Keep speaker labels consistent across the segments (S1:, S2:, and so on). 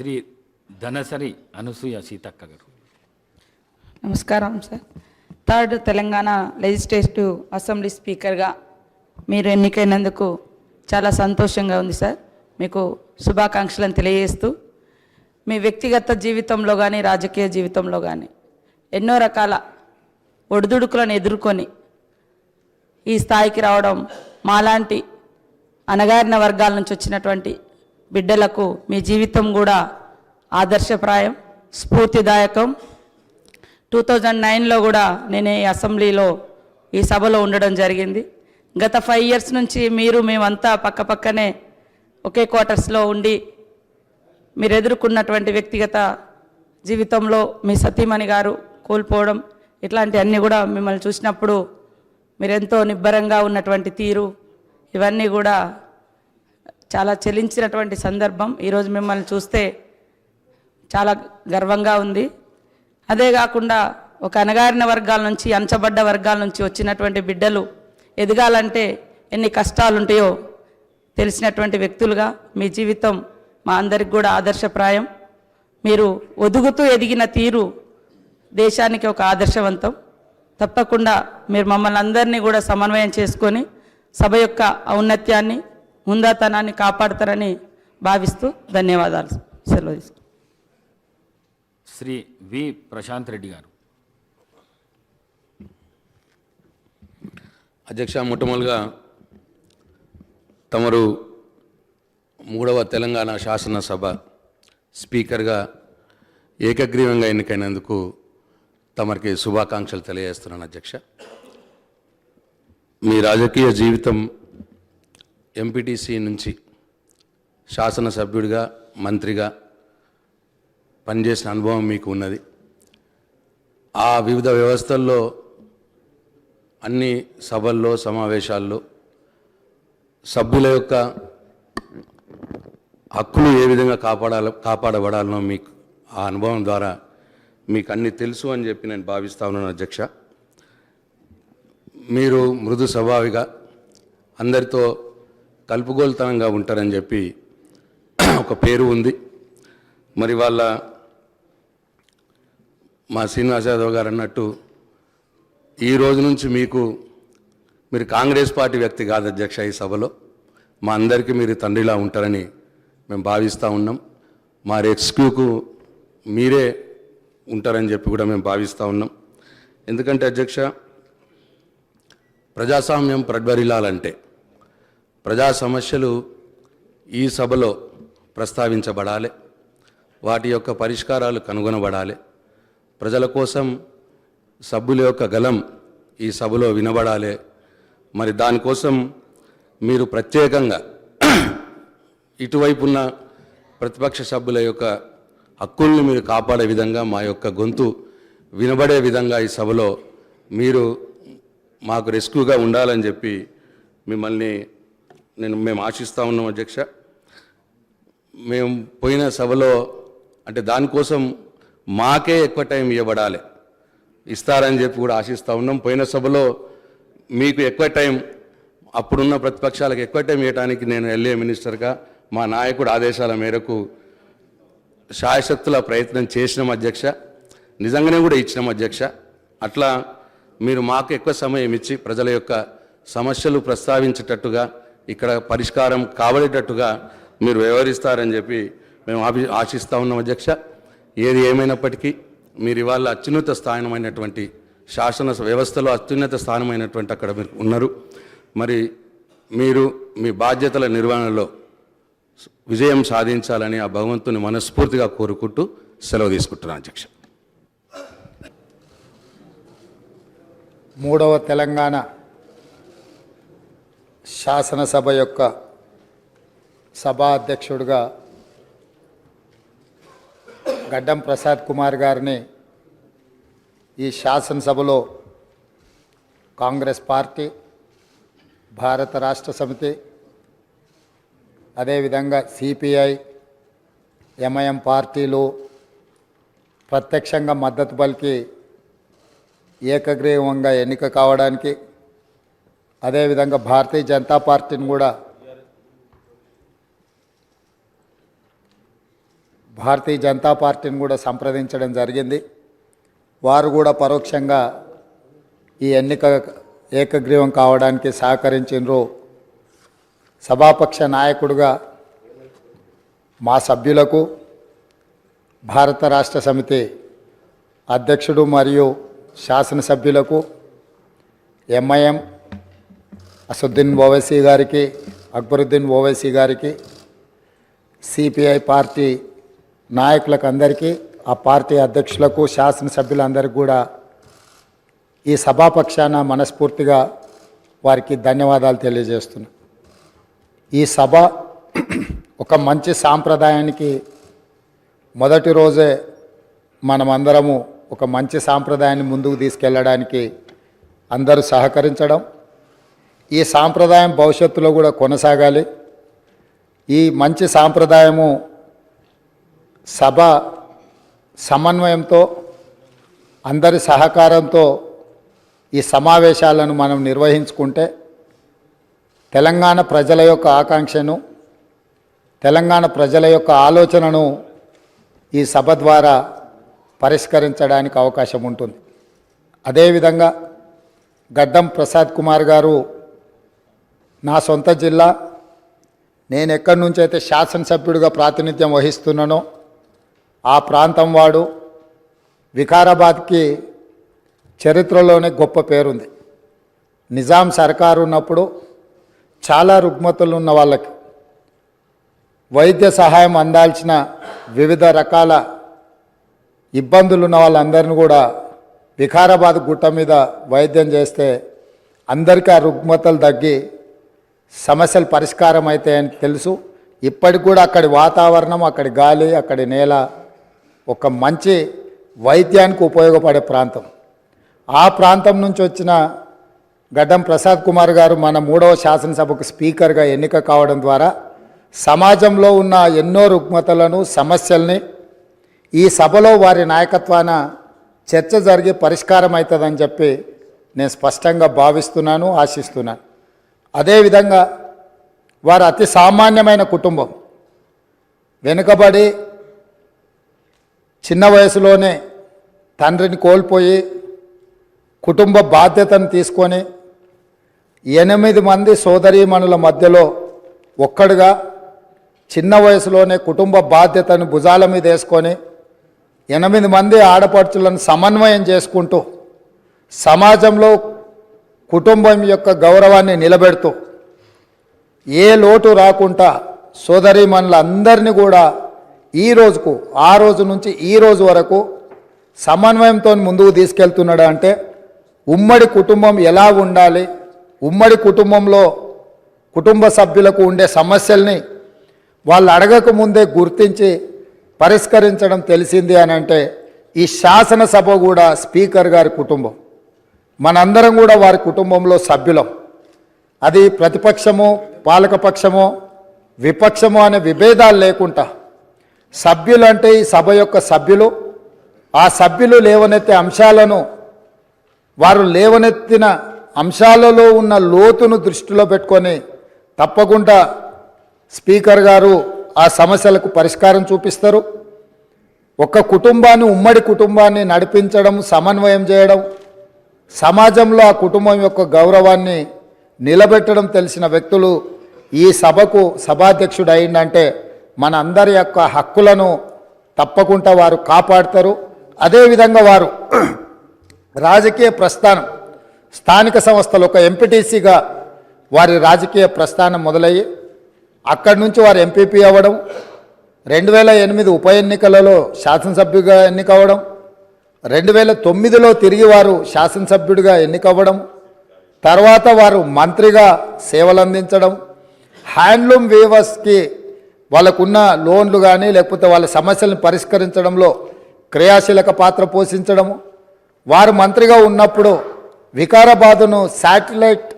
S1: శ్రీ ధనసరి అనసూయ సీతక్క గారు.
S2: నమస్కారం sir. Third Telangana legislative assembly స్పీకర్గా మీరు ఎన్నికైనందుకు చాలా సంతోషంగా ఉంది సార్. మీకు శుభాకాంక్షలను తెలియజేస్తూ మీ వ్యక్తిగత జీవితంలో కానీ రాజకీయ జీవితంలో కానీ ఎన్నో రకాల ఒడిదుడుకులను ఎదుర్కొని ఈ స్థాయికి రావడం మాలాంటి అణగారిన వర్గాల నుంచి వచ్చినటువంటి బిడ్డలకు మీ జీవితం కూడా ఆదర్శప్రాయం స్ఫూర్తిదాయకం. టూ థౌజండ్ నైన్లో కూడా నేను ఈ అసెంబ్లీలో ఈ సభలో ఉండడం జరిగింది. గత ఫైవ్ ఇయర్స్ నుంచి మీరు మేమంతా పక్క పక్కనే ఒకే క్వార్టర్స్లో ఉండి మీరు ఎదుర్కొన్నటువంటి వ్యక్తిగత జీవితంలో మీ సతీమణి గారు కోల్పోవడం ఇట్లాంటి అన్నీ కూడా మిమ్మల్ని చూసినప్పుడు మీరెంతో నిబ్బరంగా ఉన్నటువంటి తీరు ఇవన్నీ కూడా చాలా చెలించినటువంటి సందర్భం. ఈరోజు మిమ్మల్ని చూస్తే చాలా గర్వంగా ఉంది. అదే కాకుండా ఒక అణగారిన వర్గాల నుంచి అంచబడ్డ వర్గాల నుంచి వచ్చినటువంటి బిడ్డలు ఎదగాలంటే ఎన్ని కష్టాలు ఉంటాయో తెలిసినటువంటి వ్యక్తులుగా మీ జీవితం మా అందరికి కూడా ఆదర్శప్రాయం. మీరు ఒదుగుతూ ఎదిగిన తీరు దేశానికి ఒక ఆదర్శవంతం. తప్పకుండా మీరు మమ్మల్ని అందరినీ కూడా సమన్వయం చేసుకొని సభ యొక్క ఔన్నత్యాన్ని ముందాతనాన్ని కాపాడతారని భావిస్తూ ధన్యవాదాలు సెలవు.
S1: శ్రీ వి ప్రశాంత్ రెడ్డి గారు
S3: అధ్యక్ష మొట్టమొదలుగా తమరు మూడవ తెలంగాణ శాసనసభ స్పీకర్గా ఏకగ్రీవంగా ఎన్నికైనందుకు తమరికి శుభాకాంక్షలు తెలియజేస్తున్నాను అధ్యక్ష మీ రాజకీయ జీవితం ఎంపీటీసీ నుంచి శాసనసభ్యుడిగా మంత్రిగా పనిచేసిన అనుభవం మీకు ఉన్నది. ఆ వివిధ వ్యవస్థల్లో అన్ని సభల్లో సమావేశాల్లో సభ్యుల యొక్క హక్కులు ఏ విధంగా కాపాడాల కాపాడబడాలనో మీకు ఆ అనుభవం ద్వారా మీకు అన్ని తెలుసు అని చెప్పి నేను భావిస్తా ఉన్నాను అధ్యక్ష. మీరు మృదు స్వభావిగా అందరితో కలుపుగోలుతనంగా ఉంటారని చెప్పి ఒక పేరు ఉంది. మరి వాళ్ళ మా శ్రీనివాస్ యాదవ్ గారు అన్నట్టు ఈ రోజు నుంచి మీకు మీరు కాంగ్రెస్ పార్టీ వ్యక్తి కాదు అధ్యక్ష ఈ సభలో. మా అందరికీ మీరు తండ్రిలా ఉంటారని మేము భావిస్తూ ఉన్నాం. మా రెస్క్యూకు మీరే ఉంటారని చెప్పి కూడా మేము భావిస్తూ ఉన్నాం. ఎందుకంటే అధ్యక్ష ప్రజాస్వామ్యం ప్రజ్వరిల్లాలంటే ప్రజా సమస్యలు ఈ సభలో ప్రస్తావించబడాలి. వాటి యొక్క పరిష్కారాలు కనుగొనబడాలి. ప్రజల కోసం సభ్యుల యొక్క గలం ఈ సభలో వినబడాలి. మరి దానికోసం మీరు ప్రత్యేకంగా ఇటువైపు ఉన్న ప్రతిపక్ష సభ్యుల యొక్క హక్కుల్ని మీరు కాపాడే విధంగా మా యొక్క గొంతు వినబడే విధంగా ఈ సభలో మీరు మాకు రెస్క్యూగా ఉండాలని చెప్పి మిమ్మల్ని నేను మేము ఆశిస్తూ ఉన్నాం అధ్యక్ష. మేము పోయిన సభలో అంటే దానికోసం మాకే ఎక్కువ టైం ఇవ్వబడాలి. ఇస్తారని చెప్పి కూడా ఆశిస్తూ ఉన్నాం. పోయిన సభలో మీకు ఎక్కువ టైం అప్పుడున్న ప్రతిపక్షాలకు ఎక్కువ టైం ఇవ్వడానికి నేను ఎల్ఏ మినిస్టర్గా మా నాయకుడు ఆదేశాల మేరకు శాయశక్తుల ప్రయత్నం చేసినాం అధ్యక్ష. నిజంగానే కూడా ఇచ్చినాం అధ్యక్ష. అట్లా మీరు మాకు ఎక్కువ సమయం ఇచ్చి ప్రజల యొక్క సమస్యలు ప్రస్తావించేటట్టుగా ఇక్కడ పరిష్కారం కాబడేటట్టుగా మీరు వ్యవహరిస్తారని చెప్పి మేము ఆఫీ ఆశిస్తూ ఉన్నాం అధ్యక్ష. ఏది ఏమైనప్పటికీ మీరు ఇవాళ అత్యున్నత స్థానమైనటువంటి శాసన వ్యవస్థలో అత్యున్నత స్థానమైనటువంటి అక్కడ మీరు ఉన్నారు. మరి మీరు మీ బాధ్యతల నిర్వహణలో విజయం సాధించాలని ఆ భగవంతుని మనస్ఫూర్తిగా కోరుకుంటూ సెలవు తీసుకుంటున్నాను అధ్యక్ష.
S4: మూడవ తెలంగాణ శాసనసభ యొక్క సభాధ్యక్షుడిగా గడ్డం ప్రసాద్ కుమార్ గారిని ఈ శాసనసభలో కాంగ్రెస్ పార్టీ భారత రాష్ట్ర సమితి అదేవిధంగా సిపిఐ ఎంఐఎం పార్టీలు ప్రత్యక్షంగా మద్దతు పలికి ఏకగ్రీవంగా ఎన్నిక కావడానికి అదేవిధంగా భారతీయ జనతా పార్టీని కూడా భారతీయ జనతా పార్టీని కూడా సంప్రదించడం జరిగింది. వారు కూడా పరోక్షంగా ఈ ఎన్నిక ఏకగ్రీవం కావడానికి సహకరించినరు. సభాపక్ష నాయకుడుగా మా సభ్యులకు భారత రాష్ట్ర సమితి అధ్యక్షుడు మరియు శాసనసభ్యులకు ఎంఐఎం అసదుద్దీన్ ఓవైసీ గారికి అక్బరుద్దీన్ ఓవైసీ గారికి సిపిఐ పార్టీ నాయకులకు అందరికీ ఆ పార్టీ అధ్యక్షులకు శాసనసభ్యులందరికీ కూడా ఈ సభాపక్షాన మనస్ఫూర్తిగా వారికి ధన్యవాదాలు తెలియజేస్తున్నా. ఈ సభ ఒక మంచి సాంప్రదాయానికి మొదటి రోజే మనమందరము ఒక మంచి సాంప్రదాయాన్ని ముందుకు తీసుకెళ్ళడానికి అందరూ సహకరించడం ఈ సాంప్రదాయం భవిష్యత్తులో కూడా కొనసాగాలి. ఈ మంచి సాంప్రదాయము సభ సమన్వయంతో అందరి సహకారంతో ఈ సమావేశాలను మనం నిర్వహించుకుంటే తెలంగాణ ప్రజల యొక్క ఆకాంక్షను తెలంగాణ ప్రజల యొక్క ఆలోచనను ఈ సభ ద్వారా పరిష్కరించడానికి అవకాశం ఉంటుంది. అదేవిధంగా గడ్డం ప్రసాద్ కుమార్ గారు నా సొంత జిల్లా. నేను ఎక్కడి నుంచి అయితే శాసనసభ్యుడిగా ప్రాతినిధ్యం వహిస్తున్నానో ఆ ప్రాంతం వాడు వికారాబాద్కి చరిత్రలోనే గొప్ప పేరుంది. నిజాం సర్కారు ఉన్నప్పుడు చాలా రుగ్మతులు ఉన్న వాళ్ళకి వైద్య సహాయం అందాల్సిన వివిధ రకాల ఇబ్బందులు ఉన్న వాళ్ళందరిని కూడా వికారాబాద్ గుట్ట మీద వైద్యం చేస్తే అందరికీ ఆ రుగ్మతలు తగ్గి సమస్యలు పరిష్కారం అవుతాయని తెలుసు. ఇప్పటికి కూడా అక్కడి వాతావరణం అక్కడి గాలి అక్కడి నేల ఒక మంచి వైద్యానికి ఉపయోగపడే ప్రాంతం. ఆ ప్రాంతం నుంచి వచ్చిన గడ్డం ప్రసాద్ కుమార్ గారు మన మూడవ శాసనసభకు స్పీకర్గా ఎన్నిక కావడం ద్వారా సమాజంలో ఉన్న ఎన్నో రుగ్మతలను సమస్యల్ని ఈ సభలో వారి నాయకత్వాన చర్చ జరిగి పరిష్కారం అవుతుందని చెప్పి నేను స్పష్టంగా భావిస్తున్నాను ఆశిస్తున్నాను. అదేవిధంగా వారు అతి సామాన్యమైన కుటుంబం. వెనుకబడి చిన్న వయసులోనే తండ్రిని కోల్పోయి కుటుంబ బాధ్యతను తీసుకొని ఎనిమిది మంది సోదరీమణుల మధ్యలో ఒక్కడుగా చిన్న వయసులోనే కుటుంబ బాధ్యతను భుజాల మీద వేసుకొని ఎనిమిది మంది ఆడపడుచులను సమన్వయం చేసుకుంటూ సమాజంలో కుటుంబం యొక్క గౌరవాన్ని నిలబెడుతూ ఏ లోటు రాకుండా సోదరీమణులందరినీ కూడా ఈ రోజుకు ఆ రోజు నుంచి ఈ రోజు వరకు సమన్వయంతో ముందుకు తీసుకెళ్తున్నాడు అంటే ఉమ్మడి కుటుంబం ఎలా ఉండాలి ఉమ్మడి కుటుంబంలో కుటుంబ సభ్యులకు ఉండే సమస్యల్ని వాళ్ళు అడగక ముందే గుర్తించి పరిష్కరించడం తెలిసింది అని అంటే ఈ శాసనసభ కూడా స్పీకర్ గారి కుటుంబం. మనందరం కూడా వారి కుటుంబంలో సభ్యులం. అది ప్రతిపక్షము పాలకపక్షము విపక్షము అనే విభేదాలు లేకుండా సభ్యులు అంటే ఈ సభ యొక్క సభ్యులు ఆ సభ్యులు లేవనెత్తే అంశాలను వారు లేవనెత్తిన అంశాలలో ఉన్న లోతును దృష్టిలో పెట్టుకొని తప్పకుండా స్పీకర్ గారు ఆ సమస్యలకు పరిష్కారం చూపిస్తారు. ఒక కుటుంబాన్ని ఉమ్మడి కుటుంబాన్ని నడిపించడం సమన్వయం చేయడం సమాజంలో ఆ కుటుంబం యొక్క గౌరవాన్ని నిలబెట్టడం తెలిసిన వ్యక్తులు ఈ సభకు సభాధ్యక్షుడు అయిందంటే మన అందరి యొక్క హక్కులను తప్పకుండా వారు కాపాడతారు. అదేవిధంగా వారు రాజకీయ ప్రస్థానం స్థానిక సంస్థలు ఒక ఎంపీటీసీగా వారి రాజకీయ ప్రస్థానం మొదలయ్యి అక్కడి నుంచి వారు ఎంపీపీ అవ్వడం రెండు వేల ఎనిమిది ఉప ఎన్నికలలో శాసనసభ్యుగా ఎన్నికవ్వడం రెండు వేల తొమ్మిదిలో తిరిగి వారు శాసనసభ్యుడిగా ఎన్నికవ్వడం తర్వాత వారు మంత్రిగా సేవలు అందించడం హ్యాండ్లూమ్ వీవర్స్కి వాళ్ళకున్న లోన్లు కానీ లేకపోతే వాళ్ళ సమస్యలను పరిష్కరించడంలో క్రియాశీలక పాత్ర పోషించడము వారు మంత్రిగా ఉన్నప్పుడు వికారాబాదును శాటిలైట్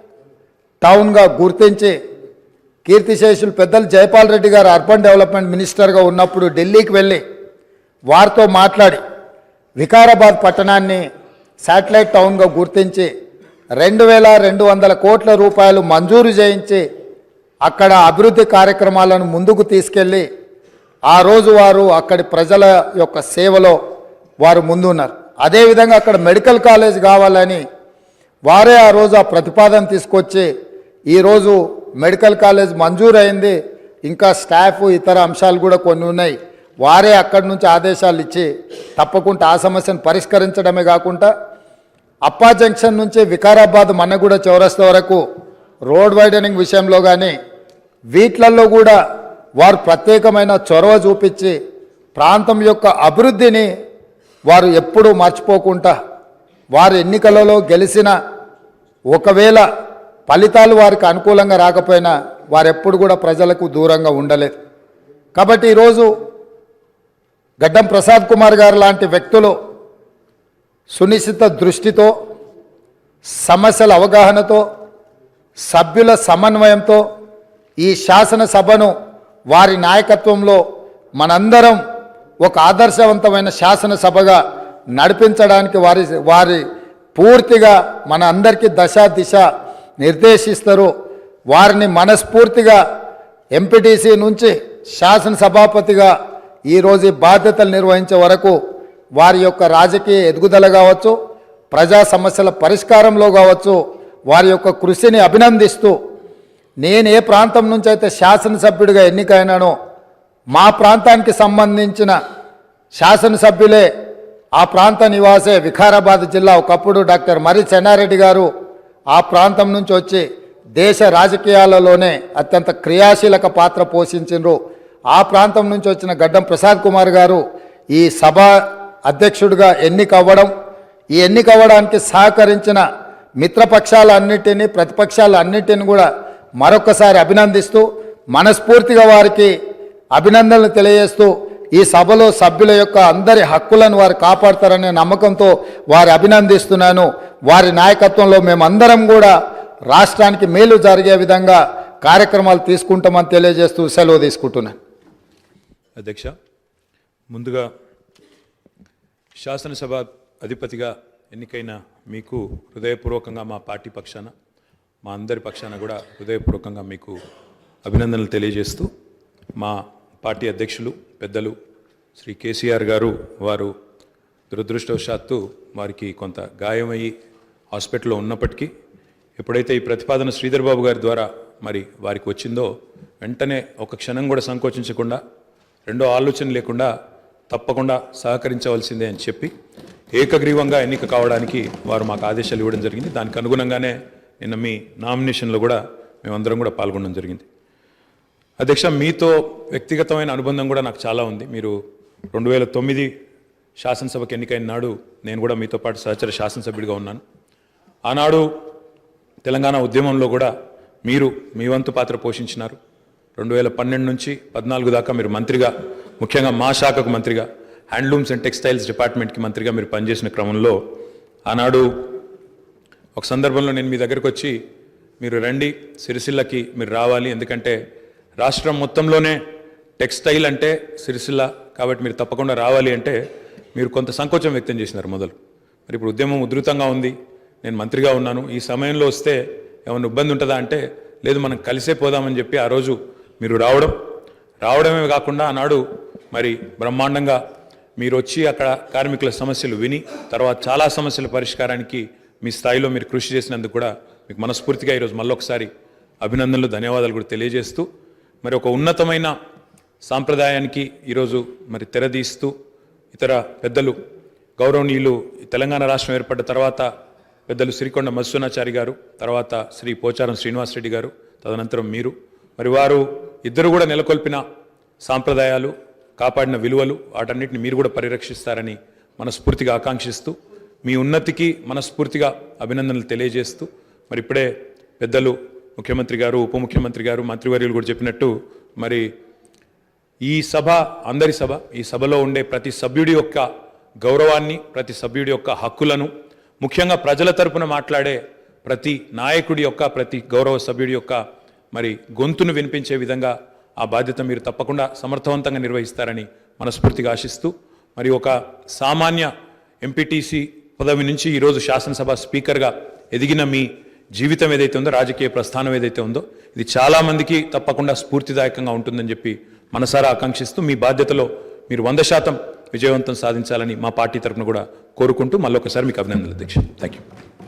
S4: టౌన్గా గుర్తించి కీర్తిశేషులు పెద్దలు జైపాల్ రెడ్డి గారు అర్బన్ డెవలప్మెంట్ మినిస్టర్గా ఉన్నప్పుడు ఢిల్లీకి వెళ్ళి వారితో మాట్లాడి వికారాబాద్ పట్టణాన్ని శాటిలైట్ టౌన్గా గుర్తించి రెండు వేల రెండు వందల కోట్ల రూపాయలు మంజూరు చేయించి అక్కడ అభివృద్ధి కార్యక్రమాలను ముందుకు తీసుకెళ్ళి ఆ రోజు వారు అక్కడి ప్రజల యొక్క సేవలో వారు ముందున్నారు. అదేవిధంగా అక్కడ మెడికల్ కాలేజ్ కావాలని వారే ఆ రోజు ఆ ప్రతిపాదన తీసుకొచ్చి ఈరోజు మెడికల్ కాలేజ్ మంజూరైంది. ఇంకా స్టాఫ్ ఇతర అంశాలు కూడా కొన్ని ఉన్నాయి. వారే అక్కడి నుంచి ఆదేశాలు ఇచ్చి తప్పకుండా ఆ సమస్యను పరిష్కరించడమే కాకుండా అప్పా జంక్షన్ నుంచి వికారాబాద్ మన్నగూడ చౌరస్తా వరకు రోడ్ వైడనింగ్ విషయంలో కానీ వీట్లల్లో కూడా వారు ప్రత్యేకమైన చొరవ చూపించి ప్రాంతం యొక్క అభివృద్ధిని వారు ఎప్పుడూ మర్చిపోకుండా వారు ఎన్నికలలో గెలిచిన ఒకవేళ ఫలితాలు వారికి అనుకూలంగా రాకపోయినా వారెప్పుడు కూడా ప్రజలకు దూరంగా ఉండలేదు. కాబట్టి ఈరోజు గడ్డం ప్రసాద్ కుమార్ గారు లాంటి వ్యక్తులు సునిశ్చిత దృష్టితో సమస్యల అవగాహనతో సభ్యుల సమన్వయంతో ఈ శాసనసభను వారి నాయకత్వంలో మనందరం ఒక ఆదర్శవంతమైన శాసనసభగా నడిపించడానికి వారి వారి పూర్తిగా మన అందరికీ దశ దిశ నిర్దేశిస్తారు. వారిని మనస్ఫూర్తిగా ఎంపీటీసీ నుంచి శాసనసభాపతిగా ఈరోజు ఈ బాధ్యతలు నిర్వహించే వరకు వారి యొక్క రాజకీయ ఎదుగుదల కావచ్చు ప్రజా సమస్యల పరిష్కారంలో కావచ్చు వారి యొక్క కృషిని అభినందిస్తూ నేను ఏ ప్రాంతం నుంచి అయితే శాసనసభ్యుడిగా ఎన్నికైనానో మా ప్రాంతానికి సంబంధించిన శాసనసభ్యులే ఆ ప్రాంత నివాసే వికారాబాద్ జిల్లా ఒకప్పుడు డాక్టర్ మరి చెన్నారెడ్డి గారు ఆ ప్రాంతం నుంచి వచ్చి దేశ రాజకీయాలలోనే అత్యంత క్రియాశీలక పాత్ర పోషించిండ్రు. ఆ ప్రాంతం నుంచి వచ్చిన గడ్డం ప్రసాద్ కుమార్ గారు ఈ సభ అధ్యక్షుడిగా ఎన్నికవ్వడం ఈ ఎన్నికవ్వడానికి సహకరించిన మిత్రపక్షాలన్నిటినీ ప్రతిపక్షాలన్నిటిని కూడా మరొకసారి అభినందిస్తూ మనస్ఫూర్తిగా వారికి అభినందనలు తెలియజేస్తూ ఈ సభలో సభ్యుల యొక్క అందరి హక్కులను వారు కాపాడతారనే నమ్మకంతో వారి అభినందిస్తున్నాను. వారి నాయకత్వంలో మేమందరం కూడా రాష్ట్రానికి మేలు జరిగే విధంగా కార్యక్రమాలు తీసుకుంటామని తెలియజేస్తూ సెలవు తీసుకుంటున్నాను.
S5: అధ్యక్ష. ముందుగా శాసనసభ అధిపతిగా ఎన్నికైన మీకు హృదయపూర్వకంగా మా పార్టీ పక్షాన మా అందరి పక్షాన కూడా హృదయపూర్వకంగా మీకు అభినందనలు తెలియజేస్తూ మా పార్టీ అధ్యక్షులు పెద్దలు శ్రీ కేసీఆర్ గారు వారు దురదృష్టవశాత్తు వారికి కొంత గాయమయ్యి హాస్పిటల్లో ఉన్నప్పటికీ ఎప్పుడైతే ఈ ప్రతిపాదన శ్రీధర్ బాబు గారి ద్వారా మరి వారికి వచ్చిందో వెంటనే ఒక క్షణం కూడా సంకోచించకుండా రెండో ఆలోచన లేకుండా తప్పకుండా సహకరించవలసిందే అని చెప్పి ఏకగ్రీవంగా ఎన్నిక కావడానికి వారు మాకు ఆదేశాలు ఇవ్వడం జరిగింది. దానికి అనుగుణంగానే నిన్న మీ నామినేషన్లో కూడా మేమందరం కూడా పాల్గొనడం జరిగింది. అధ్యక్ష మీతో వ్యక్తిగతమైన అనుబంధం కూడా నాకు చాలా ఉంది. మీరు రెండు వేల తొమ్మిది శాసనసభకు ఎన్నికైన నాడు నేను కూడా మీతో పాటు సహచర శాసనసభ్యుడిగా ఉన్నాను. ఆనాడు తెలంగాణ ఉద్యమంలో కూడా మీరు మీ వంతు పాత్ర పోషించినారు. రెండు వేల పన్నెండు నుంచి పద్నాలుగు దాకా మీరు మంత్రిగా ముఖ్యంగా మా శాఖకు మంత్రిగా హ్యాండ్లూమ్స్ అండ్ టెక్స్టైల్స్ డిపార్ట్మెంట్కి మంత్రిగా మీరు పనిచేసిన క్రమంలో ఆనాడు ఒక సందర్భంలో నేను మీ దగ్గరకు వచ్చి మీరు రండి సిరిసిల్లకి మీరు రావాలి ఎందుకంటే రాష్ట్రం మొత్తంలోనే టెక్స్టైల్ అంటే సిరిసిల్ల కాబట్టి మీరు తప్పకుండా రావాలి అంటే మీరు కొంత సంకోచం వ్యక్తం చేసినారు మొదలు. మరి ఇప్పుడు ఉద్యమం ఉధృతంగా ఉంది నేను మంత్రిగా ఉన్నాను ఈ సమయంలో వస్తే ఏమైనా ఇబ్బంది ఉంటుందా అంటే లేదు మనం కలిసే పోదామని చెప్పి ఆ రోజు మీరు రావడం రావడమే కాకుండా ఆనాడు మరి బ్రహ్మాండంగా మీరు వచ్చి అక్కడ కార్మికుల సమస్యలు విని తర్వాత చాలా సమస్యల పరిష్కారానికి మీ స్థాయిలో మీరు కృషి చేసినందుకు కూడా మీకు మనస్ఫూర్తిగా ఈరోజు మళ్ళొకసారి అభినందనలు ధన్యవాదాలు కూడా తెలియజేస్తూ మరి ఒక ఉన్నతమైన సాంప్రదాయానికి ఈరోజు మరి తెరదీస్తూ ఇతర పెద్దలు గౌరవనీయులు ఈ తెలంగాణ రాష్ట్రం ఏర్పడ్డ తర్వాత పెద్దలు శ్రీకొండ మత్స్యనాచారి గారు తర్వాత శ్రీ పోచారం శ్రీనివాసరెడ్డి గారు తదనంతరం మీరు. మరి వారు ఇద్దరు కూడా నెలకొల్పిన సాంప్రదాయాలు కాపాడిన విలువలు వాటన్నిటిని మీరు కూడా పరిరక్షిస్తారని మనస్ఫూర్తిగా ఆకాంక్షిస్తూ మీ ఉన్నతికి మనస్ఫూర్తిగా అభినందనలు తెలియజేస్తూ మరి ఇప్పుడే పెద్దలు ముఖ్యమంత్రి గారు ఉప ముఖ్యమంత్రి గారు మంత్రివర్యులు కూడా చెప్పినట్టు మరి ఈ సభ అందరి సభ ఈ సభలో ఉండే ప్రతి సభ్యుడి యొక్క గౌరవాన్ని ప్రతి సభ్యుడి యొక్క హక్కులను ముఖ్యంగా ప్రజల తరపున మాట్లాడే ప్రతి నాయకుడి యొక్క ప్రతి గౌరవ సభ్యుడి యొక్క మరి గొంతును వినిపించే విధంగా ఆ బాధ్యత మీరు తప్పకుండా సమర్థవంతంగా నిర్వహిస్తారని మనస్ఫూర్తిగా ఆశిస్తూ మరి ఒక సామాన్య ఎంపీటీసీ పదవి నుంచి ఈరోజు శాసనసభ స్పీకర్గా ఎదిగిన మీ జీవితం ఏదైతే ఉందో రాజకీయ ప్రస్థానం ఏదైతే ఉందో ఇది చాలామందికి తప్పకుండా స్ఫూర్తిదాయకంగా ఉంటుందని చెప్పి మనసారా ఆకాంక్షిస్తూ మీ బాధ్యతలో మీరు వంద శాతం విజయవంతం సాధించాలని మా పార్టీ తరఫున కూడా కోరుకుంటూ మళ్ళొకసారి మీకు అభినందనలు అధ్యక్ష. Thank you